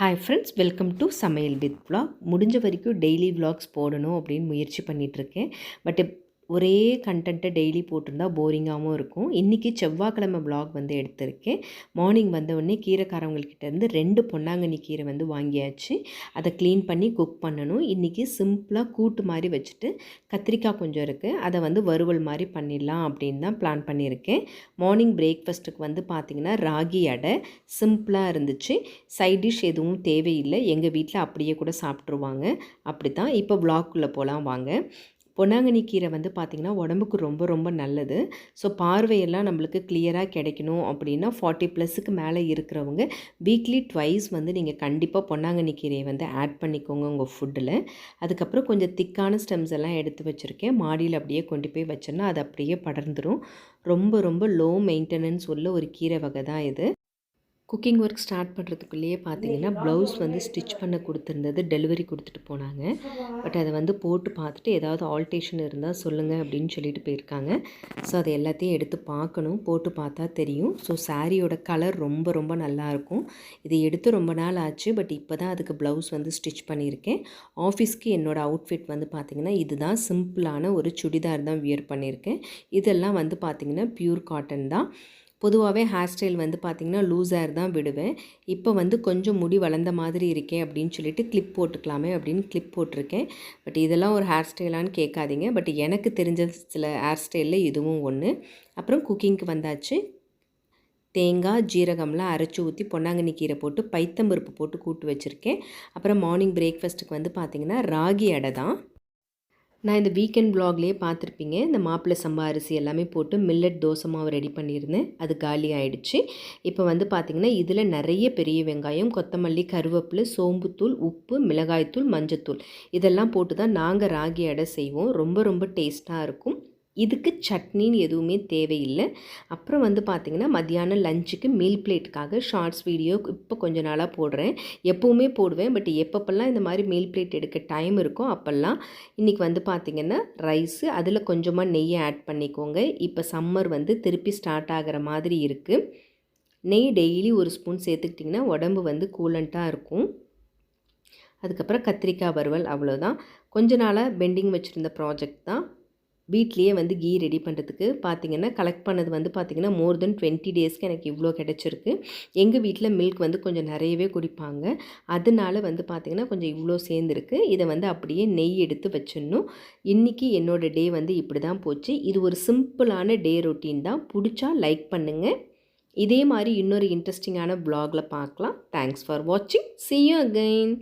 Hi friends welcome to சமையல் with vlog. முடிஞ்ச வரைக்கும் டெய்லி விலாக்ஸ் போடணும் அப்படின்னு முயற்சி பண்ணிகிட்ருக்கேன் பட் ஒரே கண்டென்ட்டை டெய்லி போட்டிருந்தா போரிங்காகவும் இருக்கும். இன்றைக்கி செவ்வாய்க்கிழமை ப்ளாக் வந்து எடுத்திருக்கேன். மார்னிங் வந்த உடனே கீரைக்காரவங்கக்கிட்டேருந்து ரெண்டு பொன்னாங்கண்ணி கீரை வந்து வாங்கியாச்சு. அதை க்ளீன் பண்ணி குக் பண்ணணும். இன்றைக்கி சிம்பிளாக கூட்டு மாதிரி வச்சுட்டு கத்திரிக்காய் கொஞ்சம் இருக்குது அதை வந்து வறுவல் மாதிரி பண்ணிடலாம் அப்படின்னு தான் பிளான் பண்ணியிருக்கேன். மார்னிங் பிரேக்ஃபாஸ்ட்டுக்கு வந்து பார்த்திங்கன்னா ராகி அடை சிம்பிளாக இருந்துச்சு. சைட் டிஷ் எதுவும் தேவையில்லை. எங்கள் வீட்டில் அப்படியே கூட சாப்பிட்ருவாங்க அப்படி தான் இப்போ ப்ளாக்குள்ளே போகலாம் வாங்க. பொன்னாங்கண்ணி கீரை வந்து பார்த்திங்கன்னா உடம்புக்கு ரொம்ப ரொம்ப நல்லது. ஸோ பார்வையெல்லாம் நம்மளுக்கு கிளியராக கிடைக்கணும் அப்படின்னா ஃபார்ட்டி ப்ளஸுக்கு மேலே இருக்கிறவங்க வீக்லி ட்வைஸ் வந்து நீங்கள் கண்டிப்பாக பொன்னாங்கண்ணி கீரையை வந்து ஆட் பண்ணிக்கோங்க உங்கள் ஃபுட்டில் அதுக்கப்புறம் கொஞ்சம் திக்கான ஸ்டெம்ஸ் எல்லாம் எடுத்து வச்சுருக்கேன். மாடியில் அப்படியே கொண்டு போய் வச்சோன்னா அது அப்படியே படர்ந்துடும் ரொம்ப ரொம்ப லோ மெயின்டெனன்ஸ் உள்ள ஒரு கீரை வகை தான் இது. குக்கிங் ஒர்க் ஸ்டார்ட் பண்ணுறதுக்குள்ளேயே பார்த்தீங்கன்னா ப்ளவுஸ் வந்து ஸ்டிச் பண்ண கொடுத்துருந்தது டெலிவரி கொடுத்துட்டு போனாங்க. பட் அதை வந்து போட்டு பார்த்துட்டு ஏதாவது ஆல்டேஷன் இருந்தால் சொல்லுங்கள் அப்படின்னு சொல்லிட்டு போயிருக்காங்க. ஸோ அதை எல்லாத்தையும் எடுத்து பார்க்கணும் போட்டு பார்த்தா தெரியும். ஸோ சாரியோட கலர் ரொம்ப ரொம்ப நல்லாயிருக்கும் இது எடுத்து ரொம்ப நாள் ஆச்சு பட் இப்போ தான் அதுக்கு ப்ளவுஸ் வந்து ஸ்டிச் பண்ணியிருக்கேன். ஆஃபீஸ்க்கு என்னோடய அவுட்ஃபிட் வந்து பார்த்திங்கன்னா இதுதான். சிம்பிளான ஒரு சுடிதார் தான் வியர் பண்ணியிருக்கேன். இதெல்லாம் வந்து பார்த்திங்கன்னா ப்யூர் காட்டன் தான். பொதுவாகவே ஹேர் ஸ்டைல் வந்து பார்த்திங்கன்னா லூஸ் ஹேர் தான் விடுவேன். இப்போ வந்து கொஞ்சம் முடி வளர்ந்த மாதிரி இருக்கே அப்படின்னு சொல்லிட்டு கிளிப் போட்டுக்கலாமே அப்படின்னு கிளிப் போட்டிருக்கேன். பட் இதெல்லாம் ஒரு ஹேர் ஸ்டைலான்னு கேட்காதீங்க. பட் எனக்கு தெரிஞ்ச சில ஹேர் ஸ்டைலில் இதுவும் ஒன்று அப்புறம் குக்கிங்க்கு வந்தாச்சு. தேங்காய் ஜீரகம்லாம் அரைச்சி ஊற்றி பொன்னாங்கண்ணி கீரை போட்டு பைத்தம்பருப்பு போட்டு கூட்டு வச்சுருக்கேன். அப்புறம் மார்னிங் பிரேக்ஃபாஸ்ட்டுக்கு வந்து பார்த்திங்கன்னா ராகி அடை தான். நான் இந்த வீக்கெண்ட் வ்ளாக்லேயே பார்த்துருப்பீங்க. இந்த மாப்பிள்ளை சம்பா அரிசி எல்லாமே போட்டு மில்லட் தோசை மாவு ரெடி பண்ணியிருந்தேன். அது காலி ஆயிடுச்சு. இப்போ வந்து பார்த்திங்கன்னா இதில் நிறைய பெரிய வெங்காயம் கொத்தமல்லி கருவேப்பிலை சோம்புத்தூள் உப்பு மிளகாய்த்தூள் மஞ்சத்தூள். இதெல்லாம் போட்டு தான் நாங்கள் ராகி அடை செய்வோம். ரொம்ப ரொம்ப டேஸ்ட்டாக இருக்கும். இதுக்கு சட்னின்னு எதுவுமே தேவையில்லை. அப்புறம் வந்து பார்த்திங்கன்னா மத்தியானம் லஞ்சுக்கு மீல் பிளேட்டுக்காக ஷார்ட்ஸ் வீடியோ இப்போ கொஞ்ச நாளாக போடுறேன். எப்போவுமே போடுவேன். பட் எப்பப்பெல்லாம் இந்த மாதிரி மீல் பிளேட் எடுக்க டைம் இருக்கோ அப்போல்லாம் இன்றைக்கி வந்து பார்த்திங்கன்னா ரைஸு அதில் கொஞ்சமாக நெய்யை ஆட் பண்ணிக்கோங்க. இப்போ சம்மர் வந்து திருப்பி ஸ்டார்ட் ஆகிற மாதிரி இருக்குது நெய் டெய்லி ஒரு ஸ்பூன் சேர்த்துக்கிட்டிங்கன்னா உடம்பு வந்து கூலண்ட்டாக இருக்கும். அதுக்கப்புறம் கத்திரிக்காய் வறுவல் அவ்வளோதான் கொஞ்ச நாளாக பெண்டிங் வச்சுருந்த ப்ராஜெக்ட் தான். வீட்லேயே வந்து கீ ரெடி பண்ணுறதுக்கு பார்த்திங்கன்னா கலெக்ட் பண்ணது வந்து பார்த்திங்கன்னா மோர் தென் டுவெண்ட்டி டேஸ்க்கு எனக்கு இவ்வளோ கிடச்சிருக்கு. எங்கள் வீட்டில் மில்க் வந்து கொஞ்சம் நிறையவே குடிப்பாங்க. அதனால வந்து பார்த்திங்கன்னா கொஞ்சம் இவ்வளோ சேர்ந்துருக்கு. இதை வந்து அப்படியே நெய் எடுத்து வச்சிடணும். இன்றைக்கி என்னோடய டே வந்து இப்படி தான் போச்சு. இது ஒரு சிம்பிளான டே ரொட்டீன் தான். பிடிச்சா லைக் பண்ணுங்கள் இதே மாதிரி இன்னொரு இன்ட்ரெஸ்டிங்கான ப்ளாகில் பார்க்கலாம் தேங்க்ஸ் ஃபார் வாட்சிங் சி யூ அகைன்